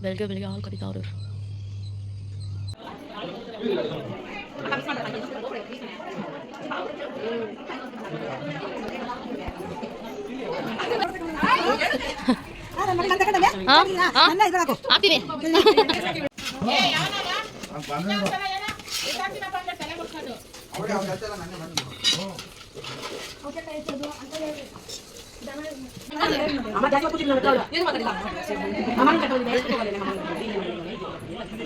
멜겨 멜겨 할거리 나를 ಆಗ್ತೀನಿ ಅವ್ರಿಗೆ ಅವ್ರಿಗೆ ಹಚ್ಚಲ್ಲ ನನ್ನ ಬಂದು আমার দাদা কত দিন হলো এই মাথা দিলাম আমার কাটা বলে এই কথা বলে না আমার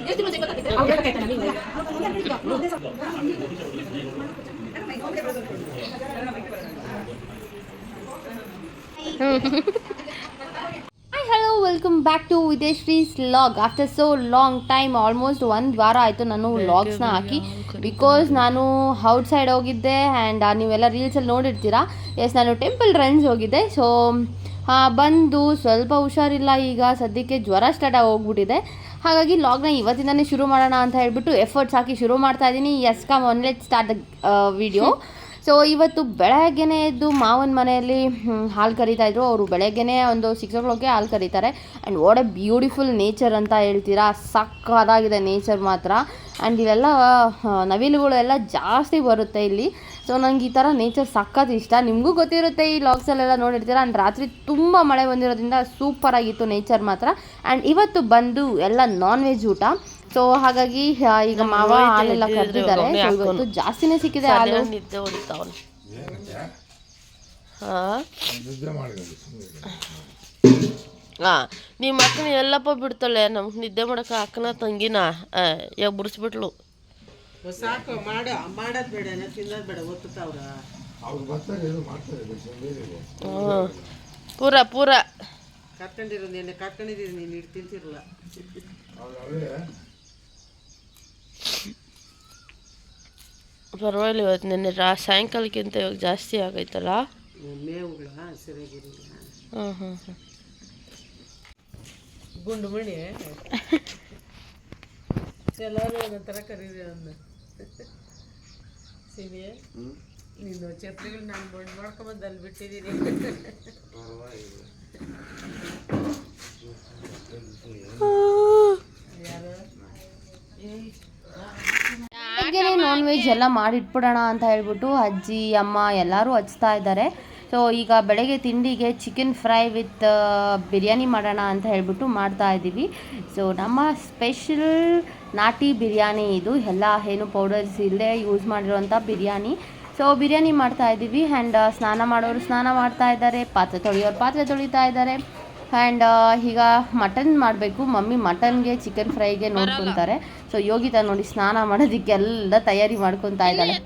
এই তুমি যে কথা দিতে আউট কাটা না নিয়ে হুম। Welcome back to Videshree's log after so long time almost ಒಂದು ವಾರ ಆಯಿತು ನಾನು ವ್ಲಾಗ್ಸ್ನ ಹಾಕಿ. ಬಿಕಾಸ್ ನಾನು ಔಟ್ ಸೈಡ್ ಹೋಗಿದ್ದೆ ಆ್ಯಂಡ್ ನೀವೆಲ್ಲ ರೀಲ್ಸಲ್ಲಿ ನೋಡಿರ್ತೀರಾ? ಎಸ್ ನಾನು ಟೆಂಪಲ್ ರನ್ಸ್ ಹೋಗಿದ್ದೆ. ಸೊ ಬಂದು ಸ್ವಲ್ಪ ಹುಷಾರಿಲ್ಲ. ಈಗ ಸದ್ಯಕ್ಕೆ ಜ್ವರ ಸ್ಟಾರ್ಟ್ ಆಗಿ ಹೋಗ್ಬಿಟ್ಟಿದೆ ಹಾಗಾಗಿ ಲಾಗ್ನ ಇವತ್ತಿಂದನೇ ಶುರು ಮಾಡೋಣ ಅಂತ ಹೇಳ್ಬಿಟ್ಟು ಎಫರ್ಟ್ಸ್ ಹಾಕಿ ಶುರು ಮಾಡ್ತಾ ಇದ್ದೀನಿ. Yes come on let start the video so ಇವತ್ತು ಬೆಳಗ್ಗೆನೇ ಎದ್ದು ಮಾವನ ಮನೆಯಲ್ಲಿ ಹಾಲು ಕರಿತಾ ಇದ್ರು. ಅವರು ಬೆಳಗ್ಗೆನೇ ಒಂದು ಸಿಕ್ಸ್ ಓ ಕ್ಲಾಕ್ಗೆ ಹಾಲು ಕರೀತಾರೆ. And what a beautiful nature ಅಂತ ಹೇಳ್ತೀರಾ? ಸಕ್ಕದಾಗಿದೆ ನೇಚರ್ ಮಾತ್ರ. ಆ್ಯಂಡ್ ಇಲ್ಲೆಲ್ಲ ನವಿಲುಗಳೆಲ್ಲ ಜಾಸ್ತಿ ಬರುತ್ತೆ ಇಲ್ಲಿ. ಸೊ ನಂಗೆ ಈ ಥರ ನೇಚರ್ ಸಕ್ಕತ್ ಇಷ್ಟ. ನಿಮಗೂ ಗೊತ್ತಿರುತ್ತೆ ಈ ಲಾಗ್ಸಲ್ಲೆಲ್ಲ ನೋಡಿರ್ತೀರ? ಆ್ಯಂಡ್ ರಾತ್ರಿ ತುಂಬ ಮಳೆ ಬಂದಿರೋದ್ರಿಂದ ಸೂಪರಾಗಿತ್ತು ನೇಚರ್ ಮಾತ್ರ. ಆ್ಯಂಡ್ ಇವತ್ತು ಬಂದು ಎಲ್ಲ ನಾನ್ ವೆಜ್ ಊಟ. ಸೊ ಹಾಗಾಗಿ ಈಗ ಮಾವ ಹಾಲೆಲ್ಲ ಕರೆದಿದ್ದಾರೆ. ಇವತ್ತು. ಜಾಸ್ತಿನೇ ಸಿಕ್ಕಿದೆ ಹಾಲು. ಹಾ ನಿದ್ದೆ ಹೊಡಿತಾವನು ಹಾಂ? ಹಾಂ ನಿಮ್ಮ ಅಕ್ಕನ ಎಲ್ಲಪ್ಪ ಬಿಡ್ತಾಳೆ? ನಮ್ಗೆ ನಿದ್ದೆ ಮಾಡಕ್ಕೆ ಅಕ್ಕನ ತಂಗಿನ ಯಾಕೆ ಬಿಡಿಸ್ಬಿಟ್ಲು? ಸಾಕು ಮಾಡ. ಮಾಡೋದು ಬೇಡ ತಿನ್ನೋದು ಬೇಡ ಪೂರ ಪೂರ. ಕರ್ಕೊಂಡಿರೋ ನೆನ್ನೆ ಕರ್ಕೊಂಡಿದ್ದೀರಿ ನೀನು ಇಟ್ಟು ತಿಂತಿರಲ್ಲ ಅವ್ರು ಅವರೇ ಪರವಾಗಿಲ್ಲ ಇವತ್ತು ನಿನ್ನೆ ರಾ ಸಾಯಂಕಾಲಕ್ಕಿಂತ ಇವಾಗ ಜಾಸ್ತಿ ಆಗೈತಲ್ಲ? ಮೇವುಗಳ? ಸರಿಯಾಗಿರಲಿಲ್ಲ ಹಾಂ ಹಾಂ ಹಾಂ ಗುಂಡು ಮಣಿ. ಎಲ್ಲರೂ ಒಂದೊಂಥರ ಕರೀರಿ ಅವನ್ನ ಸಿಮಿ ನೀನು ಚಪ್ಪಲಿಗಳು ನಾನು ಗುಂಡು ಮಾಡ್ಕೊಂಬಂದು ಅಲ್ಲಿ ಬಿಟ್ಟಿದ್ದೀನಿ ಯಾರು? ಬೆಳಗ್ಗೆನೇ ನಾನ್ ವೆಜ್ ಎಲ್ಲ ಮಾಡಿಟ್ಬಿಡೋಣ ಅಂತ ಹೇಳ್ಬಿಟ್ಟು ಅಜ್ಜಿ ಅಮ್ಮ ಎಲ್ಲರೂ ಹಚ್ತಾ ಇದ್ದಾರೆ. ಸೊ ಈಗ ಬೆಳಗ್ಗೆ ತಿಂಡಿಗೆ ಚಿಕನ್ ಫ್ರೈ ವಿತ್ ಬಿರಿಯಾನಿ ಮಾಡೋಣ ಅಂತ ಹೇಳ್ಬಿಟ್ಟು ಮಾಡ್ತಾ ಇದ್ದೀವಿ. ಸೊ ನಮ್ಮ ಸ್ಪೆಷಲ್ ನಾಟಿ ಬಿರಿಯಾನಿ ಇದು. ಎಲ್ಲ ಏನು ಪೌಡರ್ಸ್ ಇಲ್ಲದೆ ಯೂಸ್ ಮಾಡಿರೋಂಥ ಬಿರಿಯಾನಿ. ಸೊ ಬಿರಿಯಾನಿ ಮಾಡ್ತಾ ಇದ್ದೀವಿ. ಆ್ಯಂಡ್ ಸ್ನಾನ ಮಾಡೋರು ಸ್ನಾನ ಮಾಡ್ತಾ ಇದ್ದಾರೆ. ಪಾತ್ರೆ ತೊಳೆಯೋರು ಪಾತ್ರೆ ತೊಳಿತಾ ಇದ್ದಾರೆ. ಆ್ಯಂಡ್ ಈಗ ಮಟನ್ ಮಾಡಬೇಕು. ಮಮ್ಮಿ ಮಟನ್ಗೆ ಚಿಕನ್ ಫ್ರೈಗೆ ನೋಡ್ಕೊತಾರೆ ಸೊ ಯೋಗಿತಾ ನೋಡಿ ಸ್ನಾನ ಮಾಡೋದಕ್ಕೆಲ್ಲ ತಯಾರಿ ಮಾಡ್ಕೊತಾ ಇದ್ದಾಳೆ.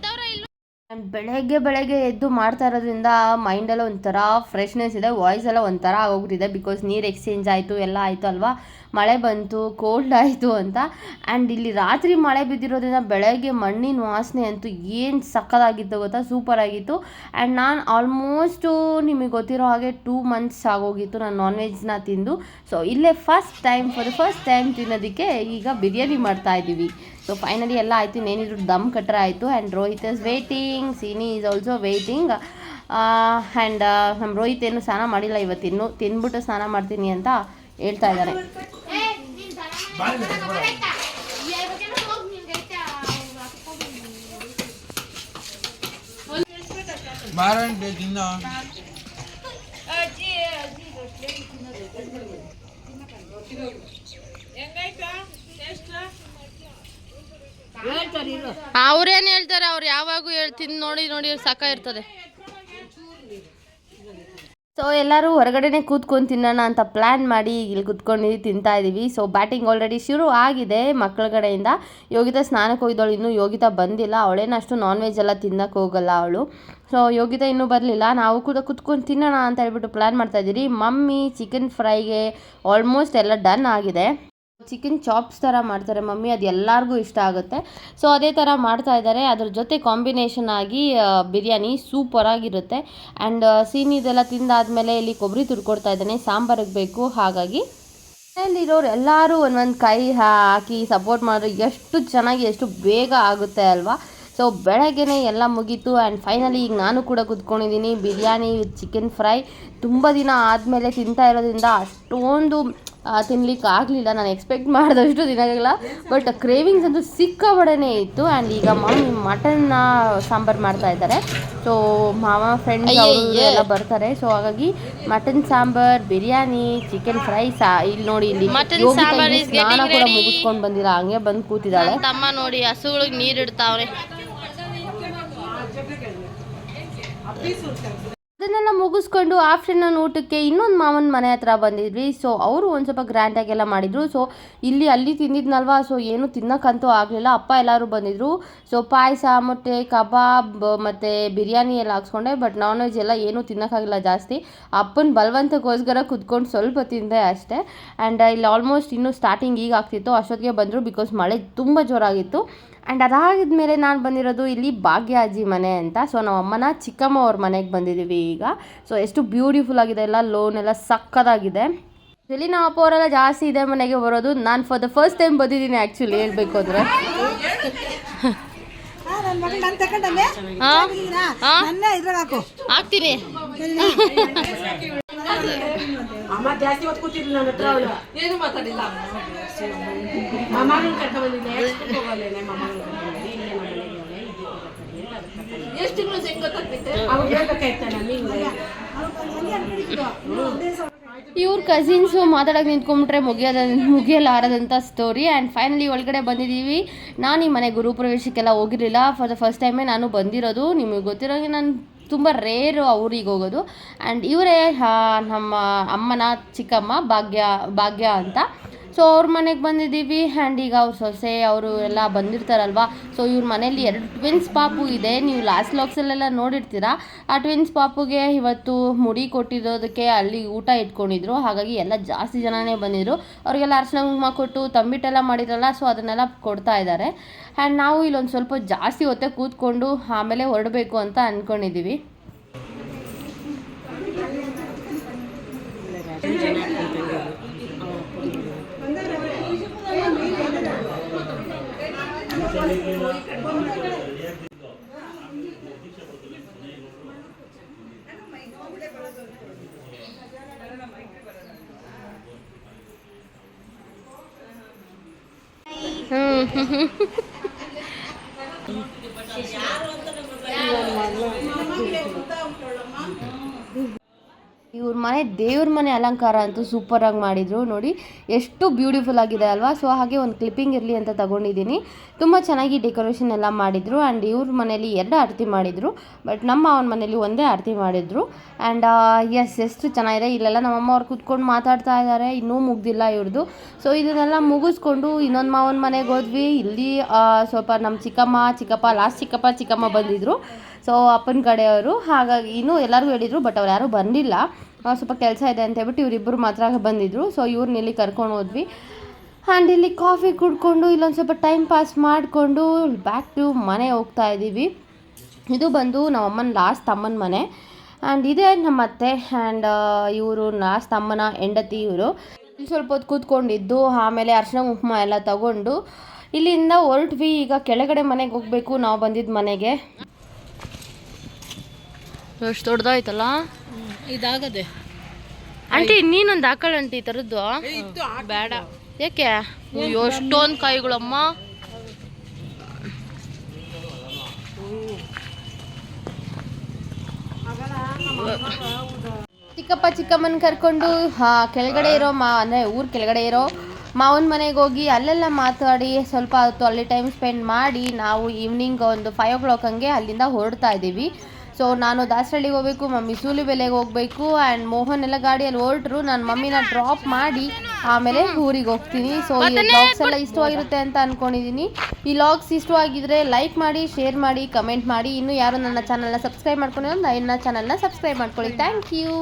And ಬೆಳಗ್ಗೆ ಬೆಳಗ್ಗೆ ಎದ್ದು ಮಾಡ್ತಾ ಇರೋದ್ರಿಂದ ಮೈಂಡೆಲ್ಲ ಒಂಥರ ಫ್ರೆಶ್ನೆಸ್ ಇದೆ ವಾಯ್ಸ್ ಎಲ್ಲ ಒಂಥರ ಆಗೋಗ್ಬಿಟ್ಟಿದೆ ಬಿಕಾಸ್ ನೀರು ಎಕ್ಸ್ಚೇಂಜ್ ಆಯಿತು, ಎಲ್ಲ ಆಯಿತು ಅಲ್ವಾ? ಮಳೆ ಬಂತು ಕೋಲ್ಡ್ ಆಯಿತು ಅಂತ. ಆ್ಯಂಡ್ ಇಲ್ಲಿ ರಾತ್ರಿ ಮಳೆ ಬಿದ್ದಿರೋದ್ರಿಂದ ಬೆಳಗ್ಗೆ ಮಣ್ಣಿನ ವಾಸನೆ ಅಂತೂ ಏನು ಸಕ್ಕದಾಗಿತ್ತು ಗೊತ್ತಾ? ಸೂಪರ್ ಆಗಿತ್ತು. ಆ್ಯಂಡ್ ನಾನು ಆಲ್ಮೋಸ್ಟು ನಿಮಗೆ ಗೊತ್ತಿರೋ ಹಾಗೆ ಟೂ ಮಂತ್ಸ್ ಆಗೋಗಿತ್ತು ನಾನು ನಾನ್ ವೆಜ್ನ ತಿಂದು. ಸೊ ಇಲ್ಲೇ first time for first time ತಿನ್ನೋದಕ್ಕೆ ಈಗ ಬಿರಿಯಾನಿ ಮಾಡ್ತಾ ಇದ್ದೀವಿ ಸೊ ಫೈನಲಿ ಎಲ್ಲ ಆಯಿತು. ಇನ್ನೇನಿದ್ರು ದಮ್ ಕಟ್ರ ಆಯಿತು. And Rohit is waiting Seeni is also waiting and ನಮ್ಮ ರೋಹಿತ್ ಏನು ಸ್ನಾನ ಮಾಡಿಲ್ಲ ಇವತ್ತಿನ್ನು ತಿನ್ಬಿಟ್ಟು ಸ್ನಾನ ಮಾಡ್ತೀನಿ ಅಂತ ಹೇಳ್ತಾ ಇದ್ದಾರೆ ಮಾರಂಟೆ ಅವ್ರೇನು ಹೇಳ್ತಾರೆ ಅವ್ರು ಯಾವಾಗೂ ಹೇಳ್ತೀನಿ ನೋಡಿ ನೋಡಿ ಸಾಕ ಇರ್ತದೆ. ಸೊ ಎಲ್ಲರೂ ಹೊರಗಡೆನೆ ಕೂತ್ಕೊಂಡು ತಿನ್ನೋಣ ಅಂತ ಪ್ಲ್ಯಾನ್ ಮಾಡಿ ಇಲ್ಲಿ ಕೂತ್ಕೊಂಡು ತಿಂತಾ ಇದ್ದೀವಿ ಸೊ ಬ್ಯಾಟಿಂಗ್ ಆಲ್ರೆಡಿ ಶುರು ಆಗಿದೆ ಮಕ್ಕಳ ಕಡೆಯಿಂದ. ಯೋಗಿತಾ ಸ್ನಾನಕ್ಕೆ ಹೋಗಿದ್ದವಳು ಇನ್ನೂ ಯೋಗಿತಾ ಬಂದಿಲ್ಲ. ಅವಳೇನು ಅಷ್ಟು ನಾನ್ ವೆಜ್ ಎಲ್ಲ ತಿನ್ನಕ್ಕೆ ಹೋಗಲ್ಲ ಅವಳು. ಸೊ ಯೋಗಿತಾ ಇನ್ನೂ ಬರಲಿಲ್ಲ. ನಾವು ಕೂಡ ಕೂತ್ಕೊಂಡು ತಿನ್ನೋಣ ಅಂತ ಹೇಳ್ಬಿಟ್ಟು ಪ್ಲ್ಯಾನ್ ಮಾಡ್ತಾ ಇದ್ದೀರಿ. ಮಮ್ಮಿ ಚಿಕನ್ ಫ್ರೈಗೆ ಆಲ್ಮೋಸ್ಟ್ ಎಲ್ಲ ಡನ್ ಆಗಿದೆ. ಚಿಕನ್ ಚಾಪ್ಸ್ ಥರ ಮಾಡ್ತಾರೆ ಮಮ್ಮಿ, ಅದು ಎಲ್ಲರಿಗೂ ಇಷ್ಟ ಆಗುತ್ತೆ. ಸೊ ಅದೇ ಥರ ಮಾಡ್ತಾ ಇದ್ದಾರೆ. ಅದ್ರ ಜೊತೆ ಕಾಂಬಿನೇಷನ್ ಆಗಿ ಬಿರಿಯಾನಿ ಬಿರಿಯಾನಿ ಸೂಪರಾಗಿರುತ್ತೆ. ಆ್ಯಂಡ್ ಸೀನಿದೆಲ್ಲ ತಿಂದಾದ್ಮೇಲೆ ಇಲ್ಲಿ ಕೊಬ್ಬರಿ ತುರ್ಕೊಡ್ತಾ ಇದ್ದಾನೆ. ಸಾಂಬಾರಿಗೆ ಬೇಕು. ಹಾಗಾಗಿ ಮನೆಯಲ್ಲಿರೋರು ಎಲ್ಲರೂ ಒಂದೊಂದು ಕೈ ಹಾಕಿ ಸಪೋರ್ಟ್ ಮಾಡಿದ್ರೆ ಎಷ್ಟು ಚೆನ್ನಾಗಿ, ಎಷ್ಟು ಬೇಗ ಆಗುತ್ತೆ ಅಲ್ವಾ? ಸೊ ಬೆಳಗ್ಗೆನೇ ಎಲ್ಲ ಮುಗೀತು. ಆ್ಯಂಡ್ ಫೈನಲಿ ಈಗ ನಾನು ಕೂಡ ಕುತ್ಕೊಂಡಿದ್ದೀನಿ. ಬಿರಿಯಾನಿ ಚಿಕನ್ ಫ್ರೈ ತುಂಬ ದಿನ ಆದಮೇಲೆ ತಿಂತಾ ಇರೋದ್ರಿಂದ ಅಷ್ಟೊಂದು ತಿನ್ಲಿಕ್ಕೆ ಆಗಲಿಲ್ಲ ನಾನು ಎಕ್ಸ್ಪೆಕ್ಟ್ ಮಾಡಿದಷ್ಟು ದಿನಗಳ ಬಟ್ ಕ್ರೇವಿಂಗ್ಸ್ ಅಂತೂ ಸಿಕ್ಕಾಬಡನೆ ಇತ್ತು ಆ್ಯಂಡ್ ಈಗ ಮಾಮಿ ಮಟನ್ ಸಾಂಬಾರು ಮಾಡ್ತಾ ಇದ್ದಾರೆ ಸೊ ಮಾವ ಫ್ರೆಂಡ್ ಎಲ್ಲ ಬರ್ತಾರೆ ಸೊ ಹಾಗಾಗಿ mutton sambar biryani chicken fry ಸಾ ಇಲ್ಲಿ ನೋಡಿ ಇಲ್ಲಿ ಸ್ನಾನ ಕೂಡ. ಮುಗಿಸ್ಕೊಂಡು ಬಂದಿಲ್ಲ ಹಂಗೆ ಬಂದು ಕೂತಿದ್ದಾಳೆ ತಮ್ಮ ನೋಡಿ ಹಸುಗಳಿಗೆ ನೀರು ಇಡ್ತಾವ್ರೆ ಅದನ್ನೆಲ್ಲ ಮುಗಿಸ್ಕೊಂಡು ಆಫ್ಟರ್ನೂನ್ ಊಟಕ್ಕೆ ಇನ್ನೊಂದು ಮಾವನ ಮನೆ ಹತ್ರ ಬಂದಿದ್ವಿ. ಸೊ ಅವರು ಒಂದು ಸ್ವಲ್ಪ ಗ್ರ್ಯಾಂಡಾಗೆಲ್ಲ ಮಾಡಿದರು. ಸೊ ಇಲ್ಲಿ ಅಲ್ಲಿ ತಿಂದಿದ್ನಲ್ವಾ? ಸೊ ಏನು ತಿನ್ನೋಕ್ಕಂತೂ ಆಗಲಿಲ್ಲ. ಅಪ್ಪ ಎಲ್ಲರೂ ಬಂದಿದ್ದರು ಸೊ ಪಾಯಸ, ಮೊಟ್ಟೆ, ಕಬಾಬ್, ಮತ್ತು ಬಿರಿಯಾನಿ ಎಲ್ಲ ಹಾಕ್ಸ್ಕೊಂಡೆ. ಬಟ್ ನಾನ್ ವೆಜ್ ಎಲ್ಲ ಏನೂ ತಿನ್ನೋಕ್ಕಾಗಿಲ್ಲ ಜಾಸ್ತಿ. ಅಪ್ಪನ ಬಲವಂತಕ್ಕೋಸ್ಕರ ಕುತ್ಕೊಂಡು ಸ್ವಲ್ಪ ತಿಂದೆ ಅಷ್ಟೇ. ಆ್ಯಂಡ್ ಇಲ್ಲಿ ಆಲ್ಮೋಸ್ಟ್ ಇನ್ನೂ ಸ್ಟಾರ್ಟಿಂಗ್ ಈಗ ಆಗ್ತಿತ್ತು. ಅಷ್ಟೊತ್ತಿಗೆ ಬಂದರು ಬಿಕಾಸ್ ಮಳೆ ತುಂಬ ಜೋರಾಗಿತ್ತು. ಆ್ಯಂಡ್ ಅದಾದ್ಮೇಲೆ ನಾನು ಬಂದಿರೋದು ಇಲ್ಲಿ ಭಾಗ್ಯಾಜಿ ಮನೆ ಅಂತ. ಸೊ ನಮ್ಮ ಅಮ್ಮನ ಚಿಕ್ಕಮ್ಮ ಅವ್ರ ಮನೆಗೆ ಬಂದಿದ್ದೀವಿ ಈಗ. ಸೊ ಎಷ್ಟು ಬ್ಯೂಟಿಫುಲ್ ಆಗಿದೆ. ಎಲ್ಲ ಲೋನ್ ಎಲ್ಲ ಸಕ್ಕದಾಗಿದೆ. ಇಲ್ಲಿ ನಮ್ಮ ಅಪ್ಪ ಅವರೆಲ್ಲ ಜಾಸ್ತಿ ಇದೆ ಮನೆಗೆ ಬರೋದು. ನಾನು ಫಾರ್ ದ ಫಸ್ಟ್ ಟೈಮ್ ಬಂದಿದ್ದೀನಿ ಆ್ಯಕ್ಚುಲಿ ಹೇಳ್ಬೇಕು ಅಂದರೆ? ಹಾಕ್ತೀನಿ. ಅಮ್ಮ ಜಾಸ್ತಿ ಹೊತ್ತು ಕೂತಿರ್ಲಿಲ್ಲ ನನ್ನ ಹತ್ರ ಅವಳು. ಏನು ಮಾತಾಡಿಲ್ಲ ಮಮ್ಮನ ಕರ್ಕ ಬಂದಿದ್ದೆ. ಹೋಗಲ್ಲೇನೆ ನಮ್ಮ ಎಷ್ಟು ತಿಂಗಳು ಹೆಂಗ್ ಗೊತ್ತಾಗ್ತೈತೆ ಅವ್ರು ಹೇಳ್ಬೇಕಾಯ್ತ ನಮಗೆ ಇವ್ರ ಕಸಿನ್ಸು ಮಾತಾಡೋಕೆ ನಿಂತ್ಕೊಂಡ್ಬಿಟ್ರೆ ಮುಗಿಯೋದ ಮುಗಿಯಲಾರದಂಥ ಸ್ಟೋರಿ ಆ್ಯಂಡ್ ಫೈನಲಿ ಒಳಗಡೆ ಬಂದಿದ್ದೀವಿ. ನಾನು ಈ ಮನೆ ಗುರುಪ್ರವೇಶಕ್ಕೆಲ್ಲ ಹೋಗಿರಲಿಲ್ಲ. ಫಾರ್ ದ ಫಸ್ಟ್ ಟೈಮೇ ನಾನು ಬಂದಿರೋದು. ನಿಮಗೆ ಗೊತ್ತಿರೋಂಗೆ ನಾನು ತುಂಬ ರೇರು ಅವ್ರಿಗೆ ಹೋಗೋದು. ಆ್ಯಂಡ್ ಇವರೇ ನಮ್ಮ ಅಮ್ಮನ ಚಿಕ್ಕಮ್ಮ ಭಾಗ್ಯ ಭಾಗ್ಯ ಅಂತ. ಸೊ ಅವ್ರ ಮನೆಗೆ ಬಂದಿದ್ದೀವಿ. ಆ್ಯಂಡ್ ಈಗ ಅವ್ರ ಸೊಸೆ, ಅವರು ಎಲ್ಲ ಬಂದಿರ್ತಾರಲ್ವ? ಸೊ ಇವ್ರ ಮನೇಲಿ ಎರಡು ಟ್ವಿನ್ಸ್ ಪಾಪು ಇದೆ. ನೀವು ಲಾಸ್ಟ್ ಲಾಕ್ಸಲ್ಲೆಲ್ಲ ನೋಡಿರ್ತೀರ? ಆ ಟ್ವಿನ್ಸ್ ಪಾಪುಗೆ ಇವತ್ತು ಮುಡಿ ಕೊಟ್ಟಿರೋದಕ್ಕೆ ಅಲ್ಲಿ ಊಟ ಇಟ್ಕೊಂಡಿದ್ರು. ಹಾಗಾಗಿ ಎಲ್ಲ ಜಾಸ್ತಿ ಜನನೇ ಬಂದಿದ್ರು. ಅವರಿಗೆಲ್ಲ ಅರ್ಶನ ಕುಂಕುಮ ಕೊಟ್ಟು ತಂಬಿಟ್ಟೆಲ್ಲ ಮಾಡಿದ್ರಲ್ಲ ಸೊ ಅದನ್ನೆಲ್ಲ ಕೊಡ್ತಾ ಇದ್ದಾರೆ. ಆ್ಯಂಡ್ ನಾವು ಇಲ್ಲೊಂದು ಸ್ವಲ್ಪ ಜಾಸ್ತಿ ಹೊತ್ತೆ ಕೂತ್ಕೊಂಡು ಆಮೇಲೆ ಹೊರಡಬೇಕು ಅಂತ ಅಂದ್ಕೊಂಡಿದ್ದೀವಿ ಹ್ಮ್. ಇವ್ರ ಮನೆ, ದೇವ್ರ ಮನೆ ಅಲಂಕಾರ ಅಂತೂ ಸೂಪರಾಗಿ ಮಾಡಿದರು. ನೋಡಿ, ಎಷ್ಟು ಬ್ಯೂಟಿಫುಲ್ ಆಗಿದೆ ಅಲ್ವಾ? ಸೊ ಹಾಗೆ ಒಂದು ಕ್ಲಿಪ್ಪಿಂಗ್ ಇರಲಿ ಅಂತ ತಗೊಂಡಿದ್ದೀನಿ ತುಂಬ ಚೆನ್ನಾಗಿ ಡೆಕೋರೇಷನ್ ಎಲ್ಲ ಮಾಡಿದರು. ಆ್ಯಂಡ್ ಇವ್ರ ಮನೇಲಿ ಎರಡು ಆರತಿ ಮಾಡಿದರು. ಬಟ್ ನಮ್ಮ ಅವನ ಮನೇಲಿ ಒಂದೇ ಆರತಿ ಮಾಡಿದರು. ಆ್ಯಂಡ್ ಎಸ್ ಎಷ್ಟು ಚೆನ್ನಾಗಿದೆ. ಇಲ್ಲೆಲ್ಲ ನಮ್ಮಮ್ಮ ಅವ್ರು ಕೂತ್ಕೊಂಡು ಮಾತಾಡ್ತಾ ಇದ್ದಾರೆ ಇನ್ನೂ ಮುಗ್ದಿಲ್ಲ ಇವ್ರದ್ದು ಸೊ ಇದನ್ನೆಲ್ಲ ಮುಗಿಸ್ಕೊಂಡು ಇನ್ನೊಂದು ಮಾವನ ಮನೆಗೆ ಹೋದ್ವಿ. ಇಲ್ಲಿ ಸ್ವಲ್ಪ ನಮ್ಮ ಚಿಕ್ಕಮ್ಮ, ಚಿಕ್ಕಪ್ಪ ಲಾಸ್ಟ್ ಚಿಕ್ಕಪ್ಪ, ಚಿಕ್ಕಮ್ಮ ಬಂದಿದ್ದರು ಸೊ ಅಪ್ಪನ ಕಡೆಯವರು ಹಾಗಾಗಿ ಇನ್ನೂ ಎಲ್ಲರಿಗೂ ಹೇಳಿದರು ಬಟ್ ಅವ್ರು ಯಾರೂ ಬಂದಿಲ್ಲ. ಸ್ವಲ್ಪ ಕೆಲಸ ಇದೆ ಅಂತ ಹೇಳ್ಬಿಟ್ಟು ಇವರಿಬ್ಬರು ಮಾತ್ರ ಬಂದಿದ್ದರು ಸೊ ಇವ್ರನ್ನ ಇಲ್ಲಿ ಕರ್ಕೊಂಡು ಹೋದ್ವಿ. ಆ್ಯಂಡ್ ಇಲ್ಲಿ ಕಾಫಿ ಕುಡ್ಕೊಂಡು ಇಲ್ಲೊಂದು ಸ್ವಲ್ಪ ಟೈಮ್ ಪಾಸ್ ಮಾಡಿಕೊಂಡು ಬ್ಯಾಕ್ ಟು ಮನೆ ಹೋಗ್ತಾ ಇದ್ದೀವಿ. ಇದು ಬಂದು ನಮ್ಮಮ್ಮನ ಲಾಸ್ಟ್ ತಮ್ಮನ ಮನೆ. ಆ್ಯಂಡ್ ಇದೇ ನಮ್ಮ ಅತ್ತೆ ಆ್ಯಂಡ್ ಇವರು ಲಾಸ್ಟ್ ತಮ್ಮನ ಹೆಂಡತಿ ಇವರು. ಇಲ್ಲಿ ಸ್ವಲ್ಪ ಹೊತ್ತು ಕೂತ್ಕೊಂಡಿದ್ದು, ಆಮೇಲೆ ಅರ್ಶಿನ ಉಪ್ಮಾ ಎಲ್ಲ ತಗೊಂಡು ಇಲ್ಲಿಂದ ಹೊರಟ್ವಿ. ಈಗ ಕೆಳಗಡೆ ಮನೆಗೆ ಹೋಗಬೇಕು. ನಾವು ಬಂದಿದ್ದ ಮನೆಗೆ. ಎಷ್ಟು ದೊಡ್ಡದಾಯ್ತಲ್ಲ? ಇದಾಗದೆ. ಆಂಟಿ ನೀನೊಂದು ಹಾಕಳ ಆಂಟಿ ಈ ಥರದ್ದು ಬೇಡ. ಯಾಕೆ? ಎಷ್ಟೊಂದು ಕಾಯಿಗಳಮ್ಮ. ಚಿಕ್ಕಪ್ಪ ಚಿಕ್ಕಮ್ಮನ ಕರ್ಕೊಂಡು ಹಾ ಕೆಳಗಡೆ ಇರೋ ಮಾ ಅಂದರೆ ಊರ್ ಕೆಳಗಡೆ ಇರೋ ಮಾವನ ಮನೆಗೆ ಹೋಗಿ ಅಲ್ಲೆಲ್ಲ ಮಾತಾಡಿ ಸ್ವಲ್ಪ ಹೊತ್ತು ಅಲ್ಲಿ ಟೈಮ್ ಸ್ಪೆಂಡ್ ಮಾಡಿ ನಾವು ಈವ್ನಿಂಗ್ ಒಂದು ಫೈವ್ ಓ ಕ್ಲಾಕ್ ಹಂಗೆ ಅಲ್ಲಿಂದ ಹೊರಡ್ತಾ ಇದ್ದೀವಿ. ಸೊ ನಾನು ದಾಸರಳ್ಳಿಗೆ ಹೋಗ್ಬೇಕು ಮಮ್ಮಿ ಸೂಲಿಬೆಲೆಗೆ ಹೋಗಬೇಕು ಆ್ಯಂಡ್ ಮೋಹನ್ ಎಲ್ಲ ಗಾಡಿಯಲ್ಲಿ ಹೊರಟರು ನಾನು ಮಮ್ಮಿನ ಡ್ರಾಪ್ ಮಾಡಿ ಆಮೇಲೆ ಊರಿಗೆ ಹೋಗ್ತೀನಿ. ಸೊ ಈ ಲಾಗ್ಸ್ ಎಲ್ಲ ಇಷ್ಟವಾಗಿರುತ್ತೆ ಅಂತ ಅಂದ್ಕೊಂಡಿದ್ದೀನಿ ಈ ಲಾಗ್ಸ್ ಇಷ್ಟವಾಗಿದ್ರೆ ಲೈಕ್ ಮಾಡಿ ಶೇರ್ ಮಾಡಿ ಕಮೆಂಟ್ ಮಾಡಿ. ಇನ್ನೂ ಯಾರು ನನ್ನ ಚಾನಲ್ನ ಸಬ್ಸ್ಕ್ರೈಬ್ ಮಾಡ್ಕೊಂಡಿರೋ ನನ್ನ ಚಾನಲ್ನ ಸಬ್ಸ್ಕ್ರೈಬ್ ಮಾಡ್ಕೊಳ್ಳಿ. Thank you